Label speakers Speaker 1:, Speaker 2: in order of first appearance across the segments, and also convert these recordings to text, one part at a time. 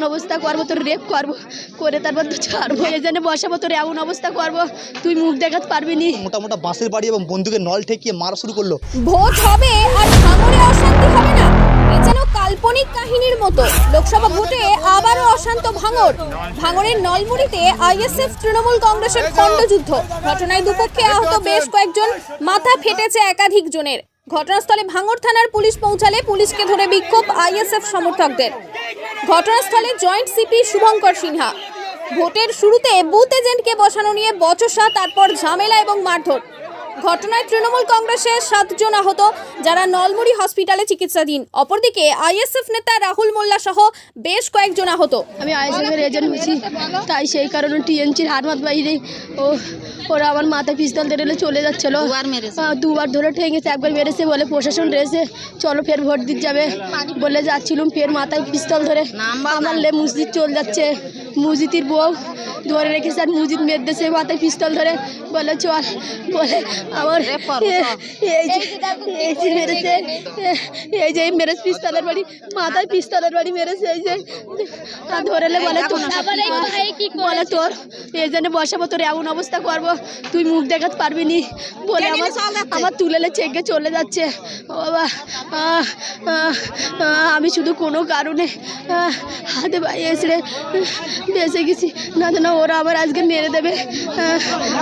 Speaker 1: এমন অবস্থা করব তোর রেপ করব করে তারপর তো ছাড়বো। এই জন্য বসাবো তোর এমন অবস্থা করব তুই মুখ দেখাতে পারবি নি।
Speaker 2: মোটা মোটা বাঁশের বাড়ি এবং বন্ধুকে নল ঠেকিয়ে মারা শুরু করল।
Speaker 3: ভোট হবে আর ভাঙড়ে অশান্তি হবে না। এ যেন কাল্পনিক কাহিনীর মতো। লোকসভা ভোটে আবারও অশান্ত ভাঙড় ভাঙড়ের নলমুড়িতে আইএসএফ তৃণমূল কংগ্রেসের খণ্ডযুদ্ধ ঘটনায় দুপক্ষে আহত বেশ কয়েকজন মাথা ফেটেছে একাধিক জনের ঘটনাস্থলে ভাঙড় থানার পুলিশ পৌঁছালে পুলিশকে ধরে বিক্ষোভ আইএসএফ সমর্থকদের। ঘটনাস্থলে জয়েন্ট সিপি শুভঙ্কর সিনহা। ভোটের শুরুতে বুথ এজেন্টকে বসানো নিয়ে বচসা, তারপর ঝামেলা এবং মারধর। ঘটনায় তৃণমূল কংগ্রেসের সাতজন আহত যারা নলমুড়ি হসপিটালে চিকিৎসাধীন। অপরদিকে আইএসএফ নেতা রাহুল মোল্লা সহ বেশ কয়েকজন আহত।
Speaker 1: আমি আইএসএফের এজেন্ট হয়েছি তাই সেই কারণে টিএনসির হারমাত বাইরে। ও ওরা আমার মাথায় পিস্তল ধরে চলে যাচ্ছিল। দুবার ধরে ঠেঙেছে একবার মেরেছে বলে প্রশাসন রয়েছে। চলো ফের ভোট দিতে যাবে বলে যাচ্ছিলুম ফের মাথায় পিস্তল ধরে। আমার লে মসজিদ চলে যাচ্ছে। মসজিদের বউ ধরে রেখেছে আর মসজিদ মেরতেছে মাথায় পিস্তল ধরে বলে চল। বলে আমার এই যে এই যে মেরেছে এই যে মেরেছে পিস্তলের বাড়ি মাথায় পিস্তলের বাড়ি মেরেছে এই যে। আর ধরেলে বলে বলে তোর এই জন্য বসাবো তোর এমন অবস্থা করব তুই মুখ দেখাতে পারবি নি। বলে আমার আমার তুলেলে চেকে চলে যাচ্ছে। ও বাবা আমি শুধু কোনো কারণে হাতে এসে বেঁচে গেছি। না তো না ওরা আবার আজকে মেরে দেবে।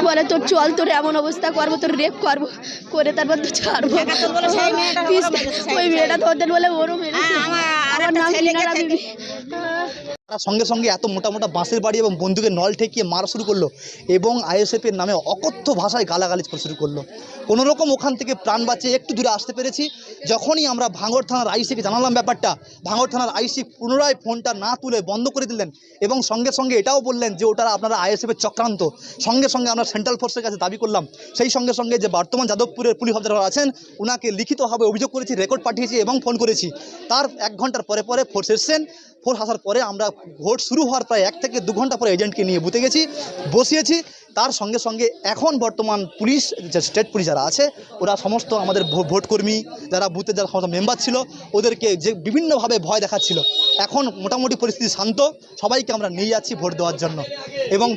Speaker 1: বলে তোর চল তোর এমন অবস্থা করব তোর রেপ করব। করে তারপর তো ছাড়বো। ওই মেয়েটা। তোদের বলে ওরও মেরেছে। আমার নাম আহ,
Speaker 2: তারা সঙ্গে সঙ্গে এত মোটা মোটা বাঁশের বাড়ি এবং বন্দুকের নল ঠেকিয়ে মারা শুরু করল এবং আইএসএফের নামে অকথ্য ভাষায় গালাগালি করে শুরু করল। কোনো রকম ওখান থেকে প্রাণ বাঁচিয়ে একটু দূরে আসতে পেরেছি। যখনই আমরা ভাঙড় থানার আইসিকে জানালাম ব্যাপারটা, ভাঙড় থানার আইসি পুনরায় ফোনটা না তুলে বন্ধ করে দিলেন এবং সঙ্গে সঙ্গে এটাও বললেন যে ওটা আপনারা আইএসএফের চক্রান্ত। সঙ্গে সঙ্গে আমরা সেন্ট্রাল ফোর্সের কাছে দাবি করলাম। সেই সঙ্গে সঙ্গে যে বর্তমান যাদবপুরের পুলিশ অফিসার আছেন ওনাকে লিখিতভাবে অভিযোগ করেছি রেকর্ড পাঠিয়েছি এবং ফোন করেছি। তার এক ঘণ্টার পরে পরে ফোর্স এসছেন। ফোর্স আসার পরে আমরা ভোট শুরু হওয়ার প্রায় এক থেকে দু ঘণ্টা পরে এজেন্টকে নিয়ে বুতে গেছি, বসিয়েছি। তার সঙ্গে সঙ্গে এখন বর্তমান পুলিশ, যে স্টেট পুলিশ যারা আছে, ওরা সমস্ত আমাদের ভোটকর্মী যারা বুথের যারা সমস্ত মেম্বার ছিল, ওদেরকে যে বিভিন্নভাবে ভয় দেখাচ্ছিল। এখন মোটামুটি পরিস্থিতি শান্ত, সবাইকে আমরা নিয়ে যাচ্ছি ভোট দেওয়ার জন্য। এবং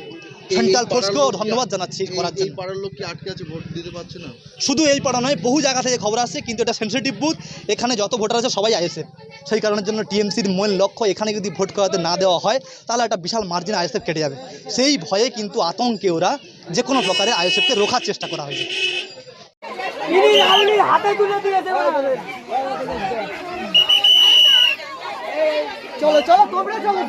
Speaker 2: সেন্ট্রাল ফোর্সকেও ধন্যবাদ জানাচ্ছি করার জন্য
Speaker 4: পাড়ার লোক কি আটকে আছে ভোট দিতে পারছে না?
Speaker 2: শুধু এই পাড়া নয় বহু জায়গা থেকে খবর আসছে কিন্তু এটা সেন্সিটিভ বুথ এখানে যত ভোটার আছে সবাই আইএসএফ। সেই কারণের জন্য টিএমসির মূল লক্ষ্য এখানে যদি ভোট করাতে না দেওয়া হয় তাহলে একটা বিশাল মার্জিন আইএসএফ কেটে যাবে। সেই ভয়ে কিন্তু আতঙ্কে ওরা যে কোনো প্রকারে আইএসএফকে রোখার চেষ্টা করা হয়েছে।
Speaker 5: চলো চলো তোমরা চলো